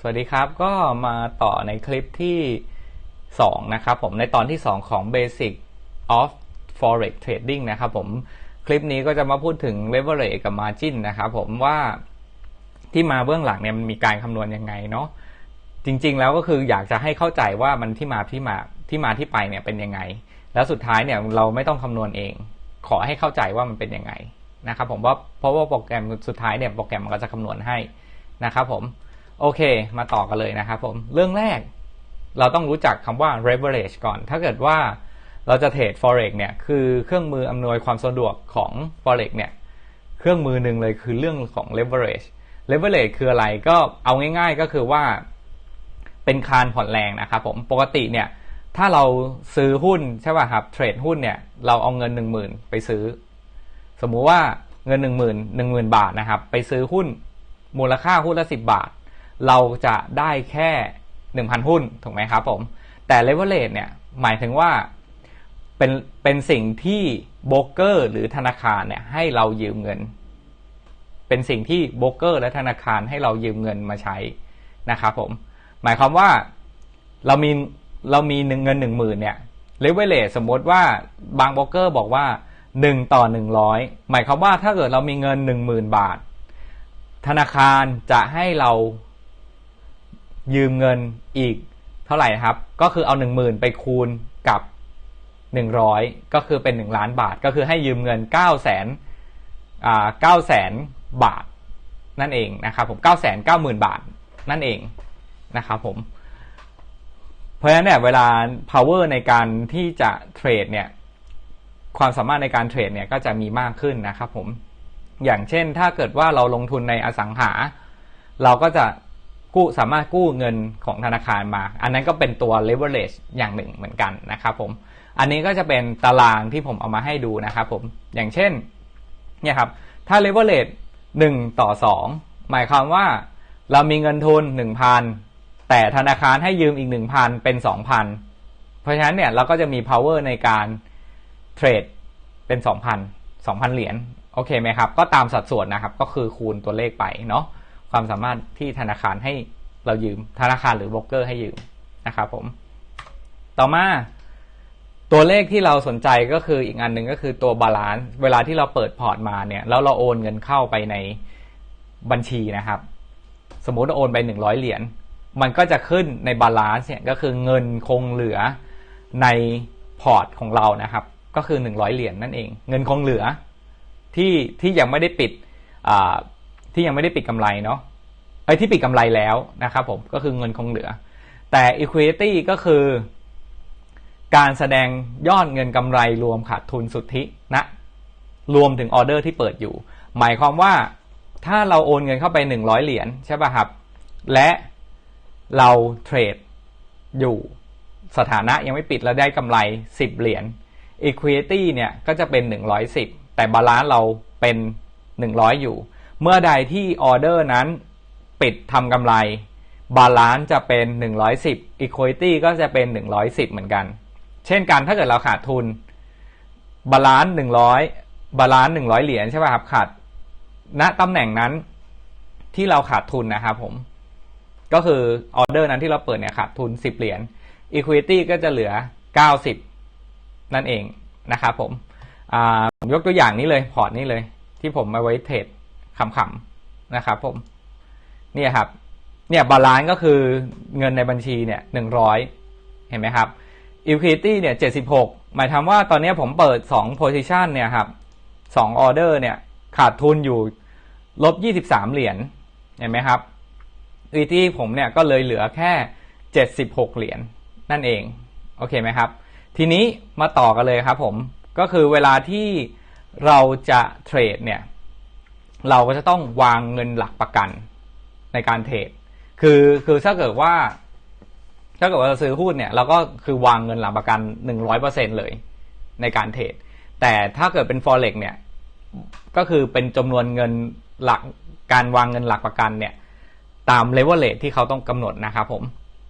สวัสดีครับก็มาต่อในคลิปที่ 2 นะครับผมในตอนที่ 2 ของ Basic of Forex Trading นะครับผมคลิปนี้ก็จะมาพูดถึง Leverage กับ Margin นะครับผมว่าที่มาเบื้องหลังเนี่ยมันมีการคำนวณยังไงเนาะจริงๆแล้วก็คืออยากจะให้เข้าใจว่ามันที่มาที่มาที่มาที่ไปเนี่ยเป็นยังไง แล้วสุดท้ายเนี่ยเราไม่ต้องคำนวณเอง ขอให้เข้าใจว่ามันเป็นยังไงนะครับผมว่าเพราะว่าโปรแกรมสุดท้ายเนี่ยโปรแกรมมันก็จะคำนวณให้นะครับผม โอเค มาต่อกันเลยนะครับผม เรื่องแรก เราต้องรู้จักคำว่า leverage ก่อน ถ้าเกิดว่าเราจะเทรด forex เนี่ย คือเครื่องมืออำนวยความสะดวกของ forex เนี่ย เครื่องมือหนึ่งเลยคือเรื่องของ leverage leverage คืออะไร ก็เอาง่าย ๆ ก็คือว่า เป็นคานผ่อนแรงนะครับผม ปกติเนี่ย ถ้าเราซื้อหุ้นใช่ป่ะครับ เทรดหุ้นเนี่ย เราเอาเงินหนึ่งหมื่นไปซื้อ สมมุติว่าเงินหนึ่งหมื่นหนึ่งหมื่นบาทนะครับ ไปซื้อหุ้นมูลค่าหุ้นละสิบบาท เราจะได้แค่ 1,000 หุ้นถูกไหมครับผมแต่ leverage เนี่ยหมายถึงว่าเป็นเป็นสิ่งที่โบรกเกอร์ หรือธนาคารเนี่ยให้เรายืมเงิน เป็นสิ่งที่โบรกเกอร์ และธนาคารให้เรายืมเงินมาใช้นะครับผมหมายความว่าเรามีเรามีเงินหนึ่งหมื่นเนี่ย leverage สมมติว่าบางโบรกเกอร์บอกว่า1ต่อ100หมายความว่าถ้าเกิดเรามีเงิน10,000บาท ธนาคารจะให้เรา ยืมเงินอีกเท่าไหร่ครับ ก็คือเอาหนึ่งหมื่นไปคูณกับหนึ่งร้อยก็คือเป็นหนึ่งล้านบาท ก็คือให้ยืมเงินเก้าแสนอ่าเก้าแสนบาทนั่นเองนะครับผมเก้าแสนเก้าหมื่นบาทนั่นเองนะครับผม เพราะฉะนั้นเนี่ยเวลา power ในการที่จะเทรดเนี่ยความสามารถในการเทรดเนี่ยก็จะมีมากขึ้นนะครับผม อย่างเช่นถ้าเกิดว่าเราลงทุนในอสังหา เราก็จะ กู้สามารถกู้เงินของธนาคารมา อันนั้นก็เป็นตัว leverage อย่างหนึ่งเหมือนกันนะครับผม อันนี้ก็จะเป็นตารางที่ผมเอามาให้ดูนะครับผม อย่างเช่นเนี่ยครับ ถ้า leverage 1 ต่อ 2 หมายความว่าเรามีเงินทุน 1,000 แต่ธนาคารให้ยืมอีก 1,000 เป็น 2,000 เพราะฉะนั้นเนี่ยเราก็จะมี power ในการเทรดเป็น 2,000 2,000 เหรียญ โอเคไหมครับ ก็ตามสัดส่วนนะครับ ก็คือคูณตัวเลขไปเนาะ ความสามารถที่ธนาคารให้เรายืม ธนาคารหรือโบรกเกอร์ให้ยืมนะครับผม ต่อมาตัวเลขที่เราสนใจก็คืออีกอันหนึ่งก็คือตัวบาลานซ์เวลาที่เราเปิดพอร์ตมาเนี่ยแล้วเราโอนเงินเข้าไปในบัญชีนะครับ สมมติโอนไปหนึ่งร้อยเหรียญมันก็จะขึ้นในบาลานซ์เนี่ยก็คือเงินคงเหลือในพอร์ตของเรานะครับ ก็คือหนึ่งร้อยเหรียญนั่นเอง เงินคงเหลือที่ที่ยังไม่ได้ปิด ที่ยังไม่ได้ปิดกำไรเนาะไอ้ที่ปิดกำไรแล้วนะครับผมก็คือเงินคงเหลือ แต่ equity ก็คือ การแสดงยอดเงินกำไรรวมขาดทุนสุทธินะรวมถึงออเดอร์ที่เปิดอยู่ หมายความว่าถ้าเราโอนเงินเข้าไป 100 เหรียญใช่ป่ะครับ และเราเทรดอยู่สถานะยังไม่ปิดแล้วได้กำไร 10 เหรียญ equity เนี่ยก็จะเป็น 110 แต่บาลานซ์เราเป็น 100 อยู่ เมื่อใดที่ออเดอร์นั้นปิดทำกำไรบาลานซ์จะเป็น 110 Equity ก็จะเป็น 110 เหมือนกัน เช่นกันถ้าเกิดเราขาดทุนบาลานซ์100 บาลานซ์100 เหรียญใช่ป่ะครับขาดณตำแหน่งนั้นที่เราขาดทุนนะครับผม ก็คือออเดอร์นั้นที่เราเปิดเนี่ยขาดทุน 10 เหรียญ Equity ก็จะเหลือ 90 นั่นเองนะครับผมผมยกตัวอย่างนี้เลยพอร์ตนี้เลย ที่ผมมาไว้เทรด ขำๆนะครับผมเนี่ยครับ เนี่ยบาลานซ์ก็คือเงินในบัญชีเนี่ยหนึ่งร้อยเห็นไหมครับ equity เนี่ยเจ็ดสิบหกหมายความว่าตอนนี้ผมเปิดสอง position เนี่ยครับสองออเดอร์เนี่ยขาดทุนอยู่ลบยี่สิบสามเหรียญเห็นไหมครับ equity ผมเนี่ยก็เลยเหลือแค่เจ็ดสิบหกเหรียญนั่นเองโอเคไหมครับ ทีนี้มาต่อกันเลยครับผมก็คือเวลาที่เราจะเทรดเนี่ย เราก็จะต้องวางเงินหลักประกันในการเทรด คือคือถ้าเกิดว่า ถ้าเกิดว่าเราซื้อหุ้นเนี่ย เราก็คือวางเงินหลักประกันหนึ่งร้อยเปอร์เซ็นเลยในการเทรด แต่ถ้าเกิดเป็น forex เนี่ย ก็คือเป็นจำนวนเงินหลักการวางเงินหลักประกันเนี่ย ตามเลเวลเลทที่เขาต้องกำหนดนะครับผม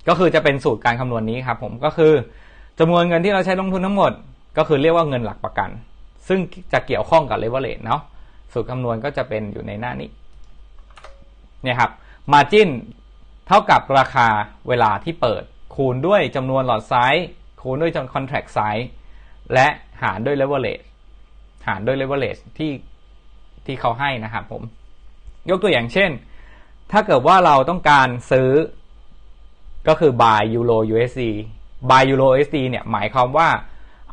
ก็คือจะเป็นสูตรการคำนวณนี้ครับผม ก็คือจำนวนเงินที่เราใช้ลงทุนทั้งหมด ก็คือเรียกว่าเงินหลักประกัน ซึ่งจะเกี่ยวข้องกับเลเวลเลทเนาะ สูตรคำนวณก็จะเป็นอยู่ในหน้านี้เนี่ยครับ margin เท่ากับราคาเวลาที่เปิด คูณด้วยจำนวนหลอดไซส์คูณด้วยจำนวน contract size และหารด้วย leverage หารด้วย leverage ที่ที่เขาให้นะครับผม ยกตัวอย่างเช่น ถ้าเกิดว่าเราต้องการซื้อก็คือ buy euro USD buy euro USD เนี่ยหมายความว่า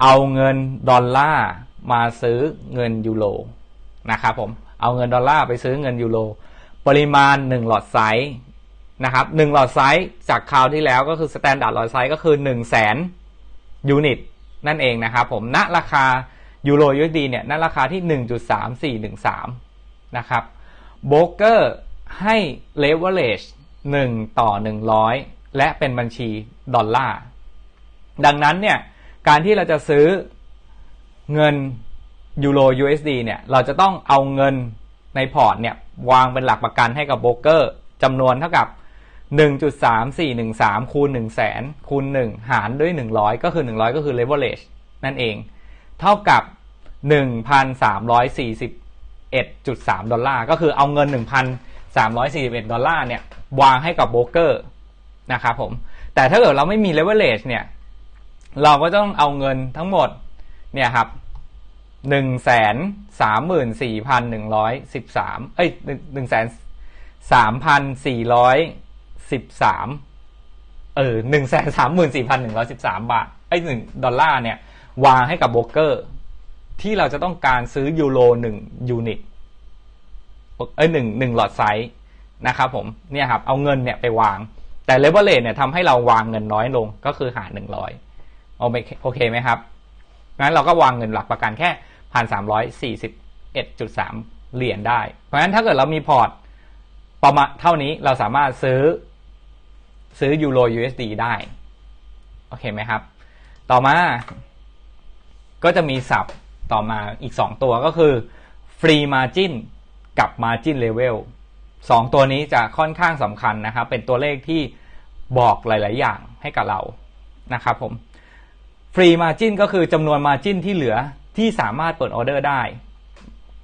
เอาเงินดอลลาร์มาซื้อเงินยูโร นะครับผมเอาเงินดอลลาร์ไปซื้อเงินยูโรปริมาณ 1 หลอดไซส์นะครับหหลอดไซส์จากคราวที่แล้วก็คือสแตนดาร์ดหลอดไซส์ก็คือ 1 0 0 0 0แสนยูนิตนั่นเองนะครับผมณราคายูโร USD เนี่ยณราคาที่ 1.3413 นะครับโบรกเกอร์ให้เลเวอเรจ1ต่อ 100 และเป็นบัญชีดอลลาร์ ดังนั้นเนี่ย การที่เราจะซื้อเงิน ยูโร USD เนี่ยเราจะต้องเอาเงินในพอร์ตเนี่ยวางเป็นหลักประกันให้กับโบรกเกอร์จำนวนเท่ากับ 1.3413 คูณ1 0 0 0 0แสนคูณ 1 หารด้วย 100 ก็คือ 100 ก็คือ leverage นั่นเอง เท่ากับ 1,341.3 ดอลลาร์ ก็คือเอาเงิน 1,341 ดอลลาร์เนี่ยวางให้กับโบรกเกอร์นะครับผม แต่ถ้าเกิดเราไม่มี leverage เนี่ย เราก็ต้องเอาเงินทั้งหมดเนี่ยครับ หนึ่งแสนสามหมื่นสี่พันหนึ่งร้อยสิบสามเอ้ยหนึ่งแสนสามพันสี่ร้อยสิบสามเออหนึ่งแสนสามหมื่นสี่พันหนึ่งร้อยสิบสามบาทไอ้หนึ่งดอลลาร์เนี่ย วางให้กับโบรกเกอร์ ที่เราจะต้องการซื้อยูโรหนึ่งยูนิตเอ้ยหนึ่งหนึ่งหลอดไซส์นะครับผมเนี่ยครับ เอาเงินเนี่ยไปวาง แต่เลเวลเลทเนี่ยทำให้เราวางเงินน้อยลงก็คือหารหนึ่งร้อยโอเคไหมครับงั้นเราก็วางเงินหลักประกันแค่ พันสามร้อยสี่สิบเอ็ดจุดสามเหรียญได้ เพราะฉะนั้นถ้าเกิดเรามีพอร์ตประมาณเท่านี้เราสามารถซื้อซื้อยูโร USD ได้ โอเคไหมครับ ต่อมา ก็จะมีสับต่อมาอีก 2 ตัวก็คือ Free Margin กับ Margin Level 2 ตัวนี้จะค่อนข้างสำคัญนะครับ เป็นตัวเลขที่บอกหลาย ๆ อย่างให้กับเรานะครับผมฟรีมาจินก็คือจำนวนมาจินที่เหลือ ที่สามารถเปิดออเดอร์ได้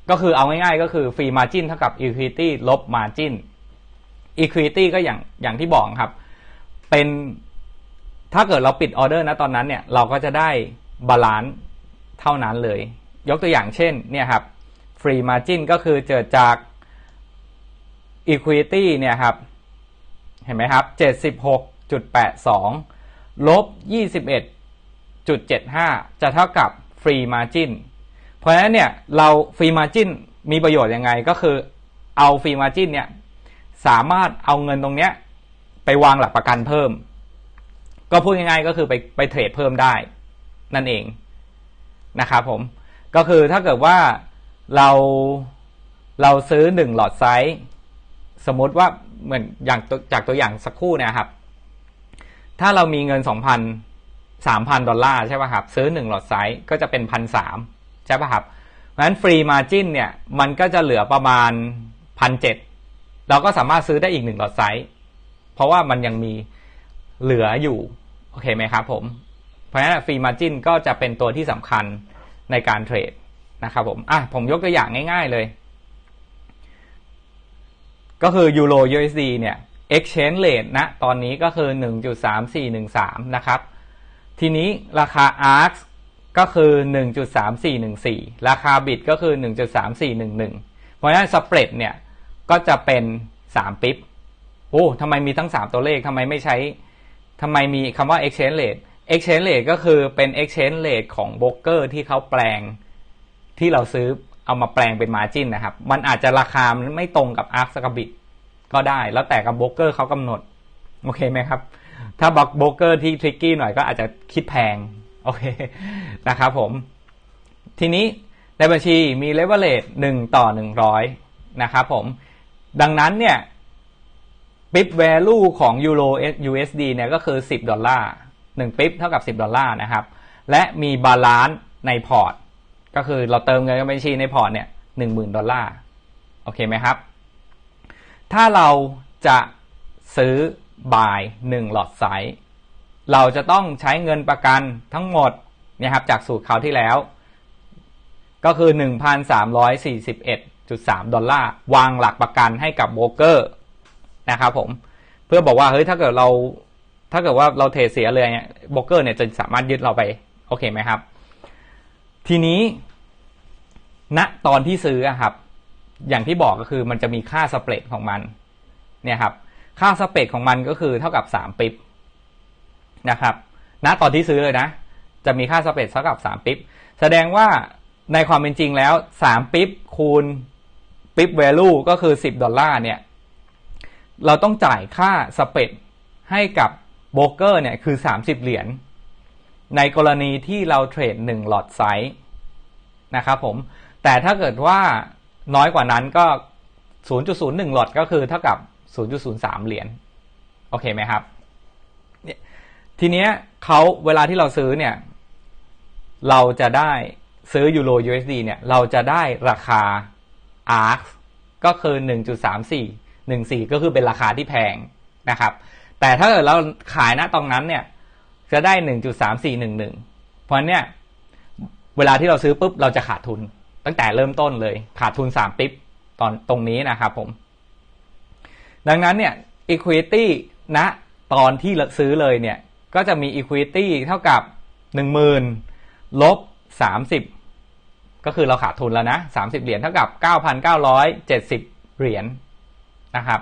ก็คือเอาง่ายๆ ก็คือฟรีมาจินเท่ากับ equity ลบมาจิน equity ก็อย่างอย่างที่บอกครับ เป็นถ้าเกิดเราปิดออเดอร์นะตอนนั้นเนี่ย เราก็จะได้บาลานซ์เท่านั้นเลย ยกตัวอย่างเช่นเนี่ยครับฟรีมาจินก็คือเกิดจาก equity เนี่ยครับ เห็นไหมครับ 76.82 ลบ 21.75 จะเท่ากับ ฟรีมาจินเพราะฉะนั้นเนี่ยเราฟรีมาจินมีประโยชน์ยังไงก็คือเอาฟรีมาจินเนี่ยสามารถเอาเงินตรงเนี้ยไปวางหลักประกันเพิ่ม ก็พูดง่ายๆก็คือไปไปเทรดเพิ่มได้ นั่นเองนะครับผมก็คือถ้าเกิดว่าเราเราซื้อหนึ่งหลอดไซส์สมมติว่าเหมือนอย่างจากตัวอย่างสักครู่นี่ยครับ ถ้าเรามีเงินสองพัน สามพันดอลลาร์ใช่ป่ะครับ ซื้อหนึ่งหลอดไซส์ก็จะเป็นพันสามใช่ป่ะครับเพราะฉะนั้นฟรีมาจินเนี่ยมันก็จะเหลือประมาณพันเจ็ดเราก็สามารถซื้อได้อีกหนึ่งหลอดไซส์เพราะว่ามันยังมีเหลืออยู่โอเคไหมครับผมเพราะฉะนั้นฟรีมาจินก็จะเป็นตัวที่สำคัญในการเทรดนะครับผมอะผมยกตัวอย่างง่าย ๆเลย ก็คือยูโร USD เนี่ย exchange rate นะตอนนี้ก็คือ 1.3413 นะครับ ทีนี้ราคา ARX ก็คือ 1.3414 ราคาบิตก็คือ 1.3411 เพราะฉะนั้นสเปรดเนี่ย ก็จะเป็น 3 ปิ๊บโอ้ทำไมมีทั้ง 3 ตัวเลขทำไมไม่ใช้ทำไมมีคำว่า exchange rate exchange rate ก็คือเป็น exchange rate ของโบรกเกอร์ที่เขาแปลงที่เราซื้อเอามาแปลงเป็น margin นะครับ มันอาจจะราคาไม่ตรงกับ ARX กับบิตก็ได้ แล้วแต่กับโบรกเกอร์เขากำหนด โอเคไหมครับ ถ้าบล็อกโบกเกอร์ที่ทริกกี้หน่อยก็อาจจะคิดแพง โอเคนะครับผม ทีนี้ในบัญชีมีเลเวลเลตหนึ่งต่อหนึ่งร้อยนะครับผม ดังนั้นเนี่ยปิ๊บแวลูของยูโร USD เนี่ยก็คือ 10 ดอลลาร์1ปิ๊บเท่ากับ 10 ดอลลาร์นะครับ และมีบาลานซ์ในพอร์ต ก็คือเราเติมเงินบัญชีในพอร์ตเนี่ย10,000 ดอลลาร์ โอเคไหมครับ ถ้าเราจะซื้อ บาย1หลอดไซส์เราจะต้องใช้เงินประกันทั้งหมดนะครับจากสูตรเขาที่แล้ว ก็คือ 1,341.3 ดอลลาร์ วางหลักประกันให้กับโบรกเกอร์นะครับผมเพื่อบอกว่าเฮ้ยถ้าเกิดเราถ้าเกิดว่าเราเทรดเสียเลยเนี่ยโบรกเกอร์เนี่ยจะสามารถยึดเราไป โอเคไหมครับ ทีนี้ณตอนที่ซื้อครับ อย่างที่บอกก็คือมันจะมีค่าสเปรดของมัน เนี่ยครับ ค่าสเปรดของมันก็คือเท่ากับสามปิบนะครับณตอนที่ซื้อเลยนะ จะมีค่าสเปรดเท่ากับสามปิบแสดงว่าในความเป็นจริงแล้วสามปิบคูณปิบ value ก็คือสิบดอลลาร์เนี่ยเราต้องจ่ายค่าสเปดให้กับโบรกเกอร์เนี่ยคือสามสิบเหรียญในกรณีที่เราเทรดหนึ่งหลอดไซส์นะครับผม แต่ถ้าเกิดว่าน้อยกว่านั้นก็ 0.01 หลอดก็คือเท่ากับ 0.03 เหรียญโอเคไหมครับทีเนี้ยเขาเวลาที่เราซื้อเนี่ย เราจะได้ซื้อยูโร USD เนี่ยเราจะได้ราคา ARX ก็คือ 1.34 14 ก็คือเป็นราคาที่แพงนะครับ แต่ถ้าเกิดเราขายณตรงนั้นเนี่ย จะได้ 1.3411 เพราะเนี่ยเวลาที่เราซื้อปุ๊บเราจะขาดทุน ตั้งแต่เริ่มต้นเลยขาดทุน 3 ปิ๊บตอนตรงนี้นะครับผม ดังนั้นเนี่ย equity ณตอนที่ซื้อเลยเนี่ย ก็จะมี equity เท่ากับ 10,000ลบ30 ก็คือเราขาดทุนแล้วนะ 30 เหรียญเท่ากับ 9,970 เหรียญนะครับ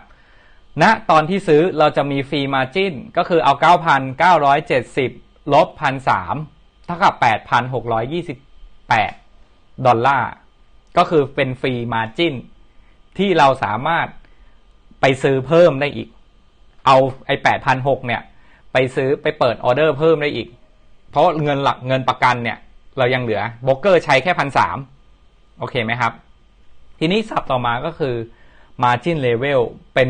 ณนะตอนที่ซื้อเราจะมีฟรีมาจินก็คือเอา 9,970 ลบ 1,300 เท่ากับ 8,628 ดอลลาร์ ก็คือเป็นฟรีมาจินที่เราสามารถ ซื้อเพิ่มได้อีก เอาไอ้8,600เนี่ย ไปซื้อไปเปิดออเดอร์เพิ่มได้อีก เพราะเงินหลักเงินประกันเนี่ย เรายังเหลือโบรกเกอร์ใช้แค่พันสามโอเคไหมครับ ทีนี้สับต่อมาก็คือ margin level เป็น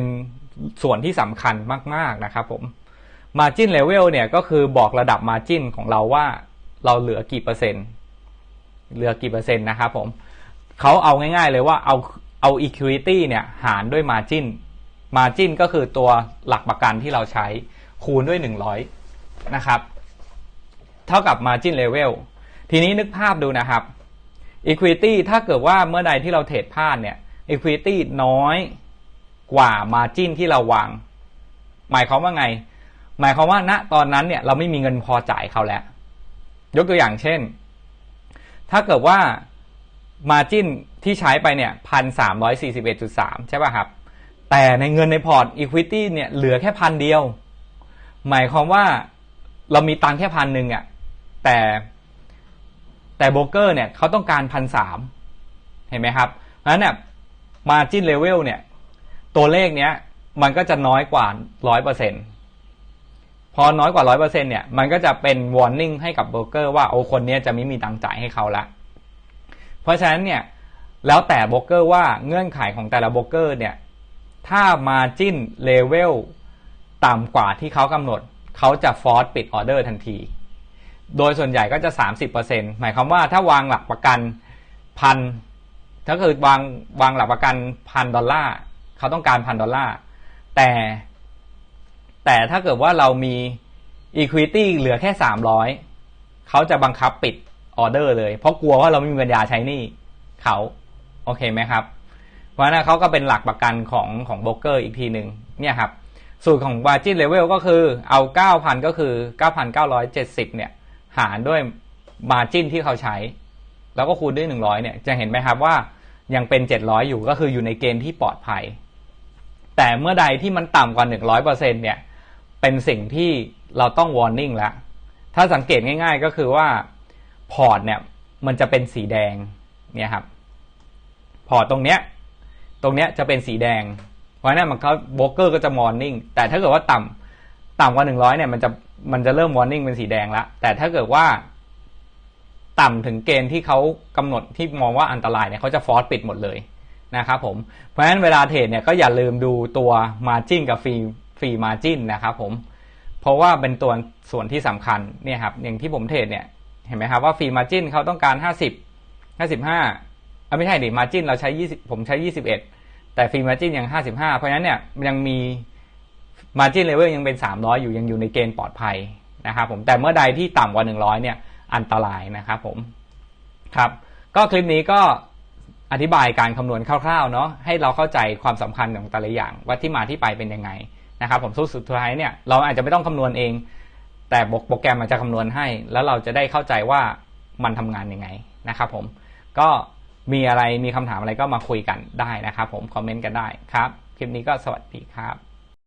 ส่วนที่สำคัญมาก ๆ นะครับผม margin level เนี่ยก็คือบอกระดับ margin ของเราว่าเราเหลือกี่เปอร์เซ็นต์ เหลือกี่เปอร์เซ็นต์นะครับผมเขาเอาง่าย ๆ เลยว่าเอาเอา equity เนี่ยหารด้วย margin margin ก็คือตัวหลักประกันที่เราใช้คูณด้วย 100 นะครับ เท่ากับ margin level ทีนี้นึกภาพดูนะครับ equity ถ้าเกิดว่าเมื่อใดที่เราเทรดพลาดเนี่ย equity น้อยกว่า margin ที่เราวาง หมายความว่าไง หมายความว่าณตอนนั้นเนี่ยเราไม่มีเงินพอจ่ายเขาแล้ว ยกตัวอย่างเช่น ถ้าเกิดว่า margin ที่ใช้ไปเนี่ยพันสามร้อยสี่สิบเอ็ดจุดสามใช่ป่ะครับ แต่ในเงินในพอร์ต equity เนี่ยเหลือแค่พันเดียว หมายความว่าเรามีตังแค่พันหนึ่งอะ่ะแต่แต่โบรกเกอร์เนี่ยเขาต้องการพันสามเห็นไหมครับเพราะนั้นเนี่ย margin level เนี่ยตัวเลขเนี้ยมันก็จะน้อยกว่าร้อยเปอร์เซ็นพอน้อยกว่าร้อยเปอร์เซ็นเนี่ยมันก็จะเป็น warning ให้กับโบรกเกอร์ว่าโอ้คนนี้จะไม่มีตังจ่ายให้เขาละเพราะฉะนั้นเนี่ยแล้วแต่โบรกเกอร์ว่าเงื่อนไขของแต่ละโบรกเกอร์เนี่ย ถ้า margin level ต่ำกว่าที่เขากำหนด เขาจะฟอร์สปิดออเดอร์ทันที โดยส่วนใหญ่ก็จะ 30%หมายความว่าถ้าวางหลักประกันพันถ้าคือวางวางหลักประกันพันดอลลาร์เขาต้องการพันดอลลาร์แต่แต่ถ้าเกิดว่าเรามี Equity เหลือแค่ 300 เขาจะบังคับปิดออเดอร์เลย เพราะกลัวว่าเราไม่มีปัญญาใช้นี่เขา โอเคไหมครับ เพราะนั้นเขาก็เป็นหลักประกันของของโบรกเกอร์อีกทีหนึ่งเนี่ยครับสูตรของ margin level ก็คือเอา 9,000 ก็คือ 9,970 เนี่ย หารด้วย margin ที่เขาใช้ แล้วก็คูณด้วย 100 เนี่ย จะเห็นไหมครับว่ายังเป็น 700 อยู่ก็คืออยู่ในเกณฑ์ที่ปลอดภัย แต่เมื่อใดที่มันต่ำกว่า 100%เนี่ย เป็นสิ่งที่เราต้อง warning แล้ว ถ้าสังเกตง่าย ๆ ก็คือว่าพอร์ตเนี่ย มันจะเป็นสีแดง เนี่ยครับ พอร์ตตรงเนี้ย รงเนี้ยจะเป็นสีแดง เพราะนั้นมันเขาโบรกเกอร์ก็จะมอร์นิ่งแต่ถ้าเกิดว่าต่ำต่ำกว่าหนึ่งร้อยเนี่ยมันจะมันจะเริ่มมอร์นิ่งเป็นสีแดงละแต่ถ้าเกิดว่า ต่ำถึงเกณฑ์ที่เขากำหนดที่มองว่าอันตรายเนี่ยเขาจะฟอร์สปิดหมดเลยนะครับผมเพราะฉะนั้นเวลาเทรดเนี่ยก็อย่าลืมดูตัวมาจิ้นกับฟรีฟรีมาจิ้นนะครับผมเพราะว่าเป็นตัวส่วนที่สำคัญเนี่ยครับอย่างที่ผมเทรดเนี่ยเห็นไหมครับว่าฟรีมาจิ้นเขาต้องการห้าสิบห้าสิบห้าไม่ใช่ดิมาจิ้นเราใช้ยี่สิบผมใช้ยี่สิบเอ็ด แต่ฟรีมาจินยังห้าสิบห้าเพราะฉะนั้นเนี่ยยังมีมาจินเลเวลยังเป็นสามร้อยู่ยังอยู่ในเกณฑ์ปลอดภัยนะครับผมแต่เมื่อใดที่ต่ำกว่าหนึ่งร้อยเนี่ยอันตรายนะครับผมครับก็คลิปนี้ก็อธิบายการคำนวณคร่าวๆเนาะให้เราเข้าใจความสำคัญของแต่ละอย่างว่าที่มาที่ไปเป็นยังไงนะครับผมสุดท้ายเนี่ยเราอาจจะไม่ต้องคำนวณเอง แต่โปรแกรมมันจะคำนวณให้ แล้วเราจะได้เข้าใจว่ามันทำงานยังไงนะครับผมก็ มีอะไรมีคำถามอะไรก็มาคุยกันได้นะครับ ผมคอมเมนต์กันได้ครับ คลิปนี้ก็สวัสดีครับ